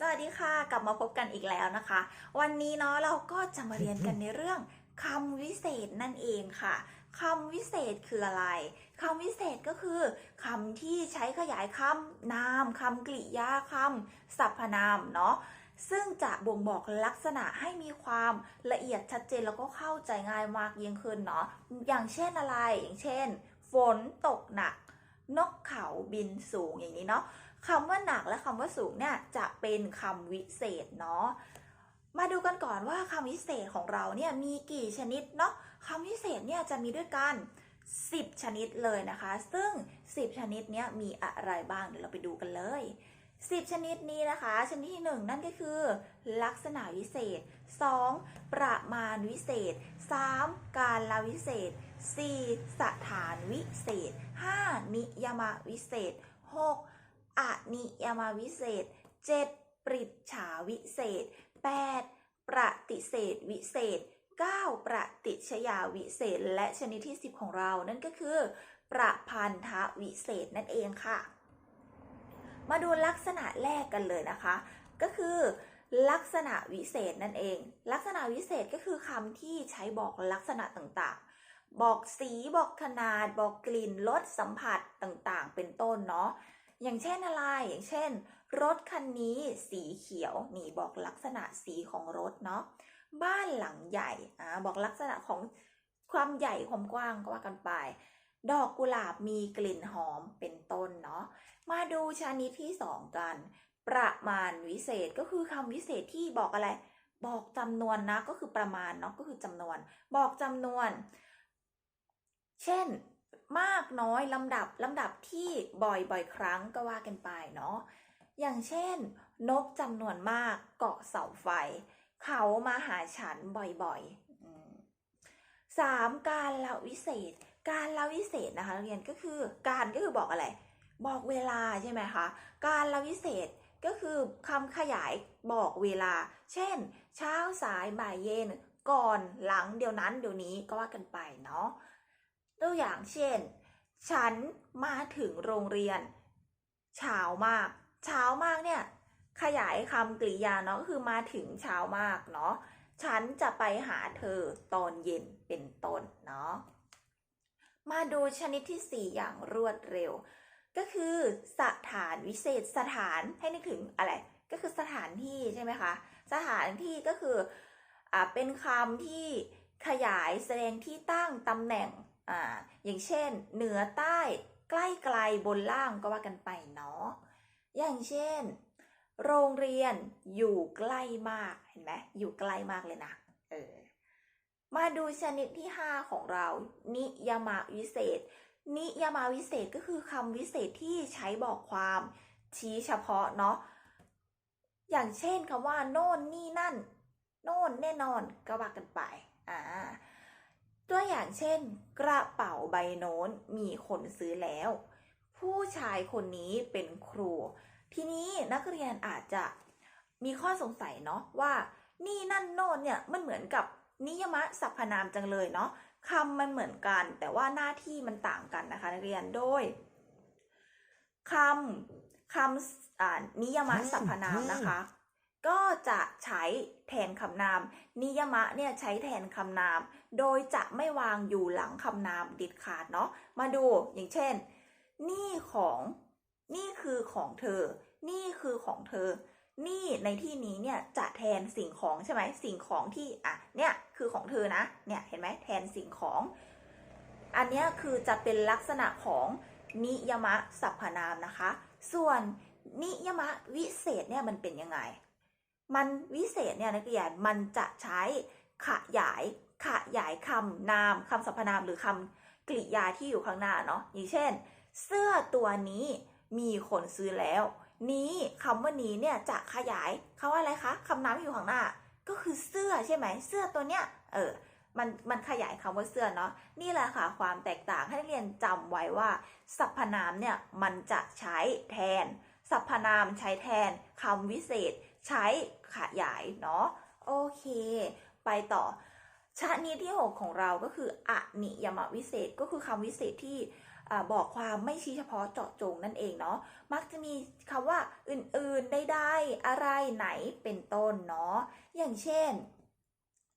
สวัสดีค่ะ กลับมาพบกันอีกแล้วนะคะ วันนี้เนาะเราก็จะมาเรียนกันในเรื่องคำวิเศษนั่นเองค่ะคำวิเศษคืออะไรคำวิเศษก็คือคำที่ใช้ขยายคำนามคำกริยาคำสรรพนามเนาะซึ่งจะบ่งบอกลักษณะให้มีความละเอียดชัดเจนแล้วก็เข้าใจง่ายมากยิ่งขึ้นเนาะอย่างเช่นอะไรอย่างเช่น ฝนตกหนัก นกเขาบินสูงอย่างนี้เนาะ คำว่าหนักและคำว่าสูงเนี่ยจะเป็นคำวิเศษเนาะมาดูกันก่อนว่าคำวิเศษของเราเนี่ยมีกี่ชนิดเนาะคำวิเศษเนี่ยจะมีด้วยกัน 10 ชนิดเลยนะคะ ซึ่ง 10 ชนิดเนี้ยมีอะไรบ้างเดี๋ยวเราไปดูกันเลย 10 ชนิดนี้นะคะ ชนิดที่ 1 นั่นก็คือ ลักษณะวิเศษ 2. ประมาณวิเศษ 3. การละวิเศษ 4. สถานวิเศษ 5. นิยมวิเศษ 6. อนิยมวิเศษ 7. ปริจฉาวิเศษ 8. ประติเศษวิเศษ 9. ประติชยาวิเศษ และชนิดที่ 10 ของเรา นั่นก็คือ ประพันธวิเศษนั่นเองค่ะ มาดูลักษณะแรกกันเลยนะคะ ก็คือลักษณะวิเศษนั่นเอง ลักษณะวิเศษก็คือคำที่ใช้บอกลักษณะต่างๆ บอกสี บอกขนาด บอกกลิ่น รส สัมผัสต่างๆ เป็นต้นเนาะ อย่างเช่นอะไร อย่างเช่น รถคันนี้สีเขียว นี่บอกลักษณะสีของรถเนาะ บ้านหลังใหญ่ อ่า บอกลักษณะของความใหญ่ความกว้างก็ว่ากันไป ดอกกุหลาบมีกลิ่นหอมเป็นต้นเนาะ มาดูชนิดที่สองกัน ประมาณวิเศษก็คือคำวิเศษที่บอกอะไร บอกจำนวนนะ ก็คือประมาณเนาะ ก็คือจำนวน บอกจำนวน เช่น มากน้อยลำดับลำดับที่บ่อยบ่อยครั้งก็ว่ากันไปเนาะอย่างเช่น นกจำนวนมากเกาะเสาไฟ เขามาหาฉันบ่อยๆอืมสามการละวิเศษ การละวิเศษนะคะเรียนก็คือการก็คือบอกอะไร บอกเวลาใช่ไหมคะการละวิเศษก็คือคำขยายบอกเวลา เช่น เช้าสายบ่ายเย็นก่อนหลังเดี๋ยวนั้นเดี๋ยวนี้ก็ว่ากันไปเนาะ ตัวอย่างเช่น ฉันมาถึงโรงเรียนเช้ามาก เช้ามากเนี่ย ขยายคำกริยาเนาะก็คือมาถึงเช้ามากเนาะฉันจะไปหาเธอตอนเย็นเป็นต้นเนาะมาดูชนิดที่ 4 อย่างรวดเร็ว ก็คือสถานวิเศษสถานให้นึกถึงอะไร ก็คือสถานที่ใช่ไหมคะ สถานที่ก็คืออ่าเป็นคำที่ขยายแสดงที่ตั้งตำแหน่ง อ่าอย่างเช่น เหนือใต้ใกล้ไกลบนล่างก็ว่ากันไปเนาะอย่างเช่น โรงเรียนอยู่ใกล้มากเห็นไหมอยู่ใกล้มากเลยนะเออมาดูชนิดที่ 5 ของเรา นิยมวิเศษ นิยมวิเศษก็คือคำวิเศษที่ใช้บอกความ ชี้เฉพาะเนาะอย่างเช่นคำว่า โน่นนี่นั่น โน่นแน่นอนก็ว่ากันไปอ่า ตัวอย่างเช่น กระเป๋าใบโน้นมีคนซื้อแล้ว ผู้ชายคนนี้เป็นครู ทีนี้นักเรียนอาจจะมีข้อสงสัยเนาะว่า นี่นั่นโน่นเนี่ยมันเหมือนกับนิยมสรรพนามจังเลยเนาะคำมันเหมือนกัน แต่ว่าหน้าที่มันต่างกันนะคะนักเรียนโดยคำคำนิยมสรรพนามนะคะ ก็จะใช้แทนคำนาม นิยมะเนี่ยใช้แทนคำนาม โดยจะไม่วางอยู่หลังคำนามด็ดขาดเนาะ มาดูอย่างเช่น นี่ของนี่คือของเธอ นี่คือของเธอ นี่ในที่นี้เนี่ยจะแทนสิ่งของใช่ไหมสิ่งของที่อะเนี่ยคือของเธอนะ เนี่ยเห็นไหมแทนสิ่งของ อันนี้คือจะเป็นลักษณะของนิยมะสรรพนามนะคะ ส่วนนิยมะวิเศษเนี่ยมันเป็นยังไง มันวิเศษเนี่ยนักเรียนมันจะใช้ขยายขยายคำนามคำสรรพนามหรือคำกริยาที่อยู่ข้างหน้าเนาะอย่างเช่น เสื้อตัวนี้มีคนซื้อแล้ว นี้คำว่านี้เนี่ยจะขยายคำว่าอะไรคะคำนามที่อยู่ข้างหน้า ก็คือเสื้อใช่ไหมเสื้อตัวเนี้ยเออมันมันขยายคำว่าเสื้อเนาะนี่แหละค่ะความแตกต่างให้นักเรียนจำไว้ว่า สรรพนามเนี่ยมันจะใช้แทน สรรพนามใช้แทนคำวิเศษ ใช้ขยายเนาะโอเค ไปต่อชนิดที่ 6 ของเราก็คืออนิยมวิเศษก็คือคำวิเศษที่บอกความไม่ชี้เฉพาะเจาะจงนั่นเองเนาะ มักจะมีคำว่าอื่นนใดๆอะไรไหนเป็นต้นเนาะ อย่างเช่น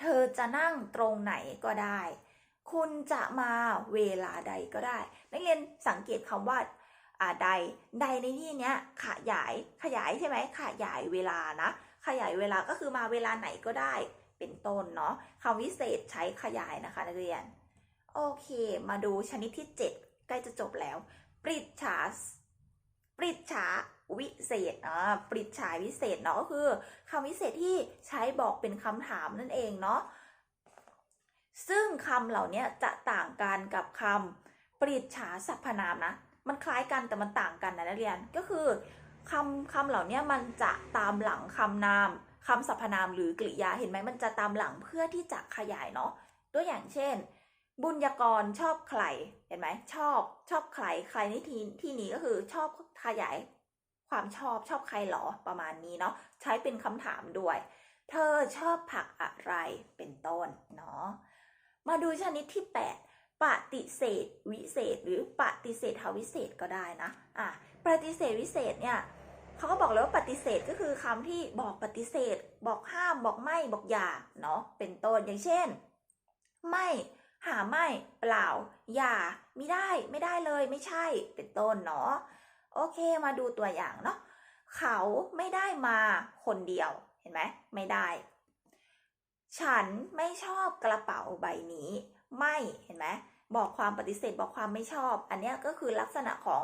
เธอจะนั่งตรงไหนก็ได้ คุณจะมาเวลาใดก็ได้ นักเรียนสังเกตคำว่า ใดใดในที่เนี้ยขยายขยายใช่ไหมขยายเวลานะ ขยายเวลาก็คือมาเวลาไหนก็ได้เป็นต้นเนาะคำวิเศษใช้ขยายนะคะนักเรียน โอเค มาดูชนิดที่ 7 ใกล้จะจบแล้ว ปริจฉาปริจฉาวิเศษอ่าปริจฉาวิเศษเนาะก็คือคำวิเศษที่ใช้บอกเป็นคำถามนั่นเองเนาะซึ่งคำเหล่านี้จะต่างกันกับคำปริจฉาสรรพนามนะ มันคล้ายกันแต่มันต่างกันนะนักเรียนก็คือคำคำเหล่านี้มันจะตามหลังคำนามคำสรรพนามหรือกริยาเห็นไหมมันจะตามหลังเพื่อที่จะขยายเนาะตัวอย่างเช่น บุญยกรชอบใครเห็นไหมชอบชอบใครใครในที่ที่นี้ก็คือชอบขยายความชอบชอบใครหรอประมาณนี้เนาะใช้เป็นคำถามด้วย เธอชอบผักอะไรเป็นต้นเนาะมาดูชนิดที่ 8 ปฏิเสธวิเศษ หรือปฏิเสธวิเศษก็ได้นะอะปฏิเสธวิเศษเนี่ยเขาก็บอกเลยว่าปฏิเสธก็คือคำที่บอกปฏิเสธ บอกห้ามบอกไม่บอกอย่าเนาะเป็นต้นอย่างเช่น ไม่หาไม่เปล่า อย่าไม่ได้ไม่ได้เลยไม่ใช่เป็นต้นเนาะโอเคมาดูตัวอย่างเนาะเขาไม่ได้มาคนเดียวเห็นไหมไม่ได้ ฉันไม่ชอบกระเป๋าใบนี้ ไม่เห็นไหมบอกความปฏิเสธบอกความไม่ชอบ อันนี้ก็คือลักษณะของ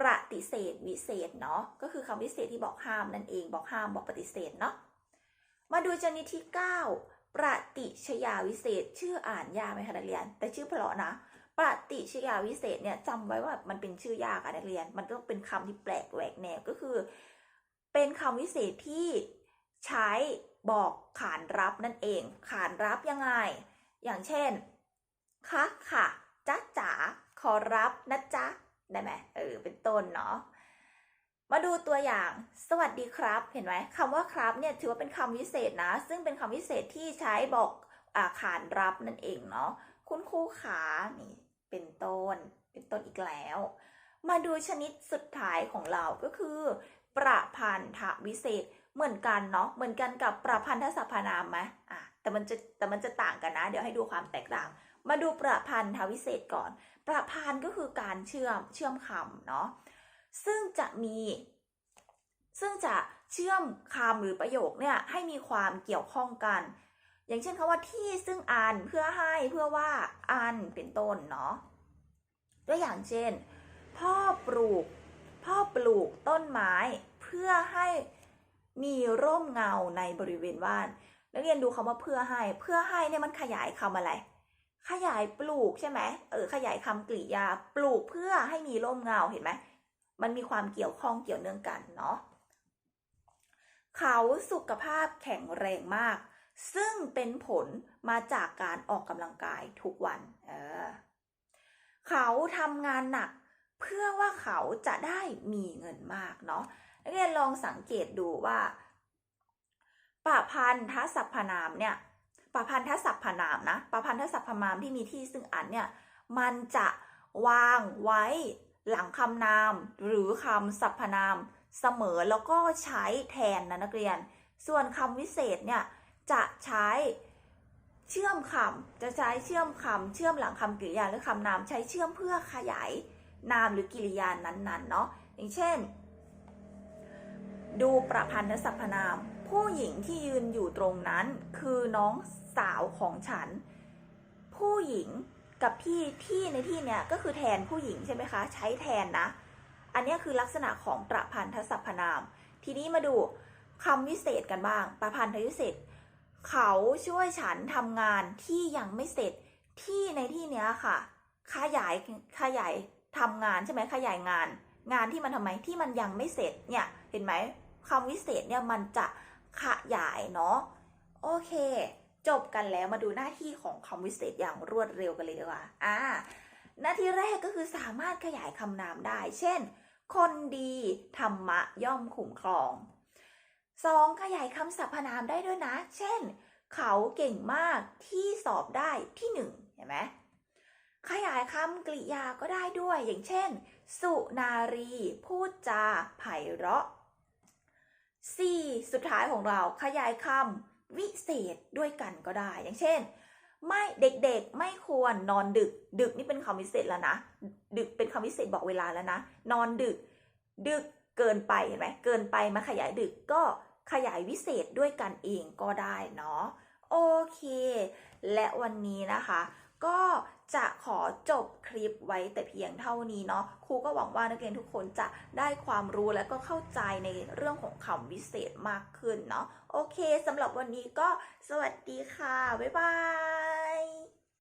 ปฏิเสธวิเศษเนาะก็คือคำวิเศษที่บอกห้ามนั่นเองบอกห้ามบอกปฏิเสธเนาะมาดูชนิดที่ 9 ปฏิชยาวิเศษ ชื่ออ่านยากไหมคะนักเรียน แต่ชื่อเพราะนะปฏิชยาวิเศษเนี่ยจำไว้ว่ามันเป็นชื่อยากอะนักเรียน มันต้องเป็นคำที่แปลกแหวกแนวก็คือ เป็นคำวิเศษที่ใช้บอกขานรับนั่นเอง ขานรับยังไง อย่างเช่นคะค่ะจ๊ะจ๋าขอรับนะจ๊ะได้ไหมเออเป็นต้นเนาะมาดูตัวอย่างสวัสดีครับ เห็นไหมคำว่าครับเนี่ยถือว่าเป็นคำวิเศษนะ ซึ่งเป็นคำวิเศษที่ใช้บอกอาขานรับนั่นเองเนาะคุณครูขานี่ เป็นต้น เป็นต้นอีกแล้ว มาดูชนิดสุดท้ายของเราก็คือ ประพันธวิเศษเหมือนกันเนาะเหมือนกันกับประพันธสรรพนามไหมอะ แต่มันจะแต่มันจะต่างกันนะ เดี๋ยวให้ดูความแตกต่าง มาดูประพันธวิเศษก่อน ประพันธ์ก็คือการเชื่อมเชื่อมคำเนาะซึ่งจะมี ซึ่งจะเชื่อมคำหรือประโยคเนี่ยให้มีความเกี่ยวข้องกัน อย่างเช่นคำว่าที่ซึ่งอันเพื่อให้เพื่อว่าอันเป็นต้นเนาะตัวอย่างเช่น พ่อปลูก พ่อปลูกต้นไม้เพื่อให้มีร่มเงาในบริเวณบ้าน นักเรียนดูคำว่าเพื่อให้ เพื่อให้เนี่ยมันขยายคำอะไร ขยายปลูกใช่ไหมเออขยายคำกริยา ปลูกเพื่อให้มีร่มเงาเห็นไหมมันมีความเกี่ยวข้องเกี่ยวเนื่องกันเนาะเขาสุขภาพแข็งแรงมาก ซึ่งเป็นผลมาจากการออกกำลังกายทุกวันเออเขาทำงานหนักเพื่อว่าเขาจะได้มีเงินมากเนาะนักเรียนลองสังเกตดูว่า ปะพันธสรรพนามเนี่ยปะพันธสรรพนามนะปะพันธสรรพนามที่มีที่ซึ่งอันเนี่ยมันจะวางไว้หลังคำนามหรือคำสรรพนามเสมอแล้วก็ใช้แทนนะนักเรียน ส่วนคำวิเศษเนี่ยจะใช้เชื่อมคำจะใช้เชื่อมคำเชื่อมหลังคำกริยาหรือคำนามใช้เชื่อมเพื่อขยายนามหรือกิริยานั้นๆเนาะอย่างเช่น ดูประพันธสรรพนาม ผู้หญิงที่ยืนอยู่ตรงนั้นคือน้องสาวของฉัน ผู้หญิงกับพี่ที่ในที่เนี้ยก็คือแทนผู้หญิงใช่ไหมคะ ใช้แทนนะ อันนี้คือลักษณะของประพันธสรรพนาม ทีนี้มาดูคำวิเศษกันบ้าง ประพันธวิเศษ เขาช่วยฉันทำงานที่ยังไม่เสร็จที่ในที่เนี้ยค่ะ ขยายขยายทำงานใช่ไหมขยายงาน งานที่มันทำไมที่มันยังไม่เสร็จเนี่ยเห็นไหมคำวิเศษเนี่ยมันจะ ขยายเนาะโอเค จบกันแล้วมาดูหน้าที่ของคำวิเศษอย่างรวดเร็วกันเลยดีกว่าอ่า หน้าที่แรกก็คือสามารถขยายคำนามได้ เช่น คนดีธรรมะย่อมคุ้มครองสองขยายคำสรรพนามได้ด้วยนะ เช่น เขาเก่งมากที่สอบได้ที่หนึ่งเห็นไหมขยายคำกริยาก็ได้ด้วย อย่างเช่น สุนารี พูดจาไพเราะ C สุดท้ายของเราขยายคำวิเศษด้วยกันก็ได้ อย่างเช่น ไม่เด็กๆไม่ควรนอนดึก ดึกนี่เป็นคำวิเศษแล้วนะ ดึกเป็นคำวิเศษบอกเวลาแล้วนะ นอนดึก ดึกเกินไปเห็นไหมเกินไปมาขยายดึกก็ขยายวิเศษด้วยกันเองก็ได้เนาะโอเค และวันนี้นะคะ ก็จะขอจบคลิปไว้แต่เพียงเท่านี้เนาะครูก็หวังว่านักเรียนทุกคนจะได้ความรู้และก็เข้าใจในเรื่องของคำวิเศษมากขึ้นเนาะโอเคสำหรับวันนี้ก็สวัสดีค่ะ บ๊ายบาย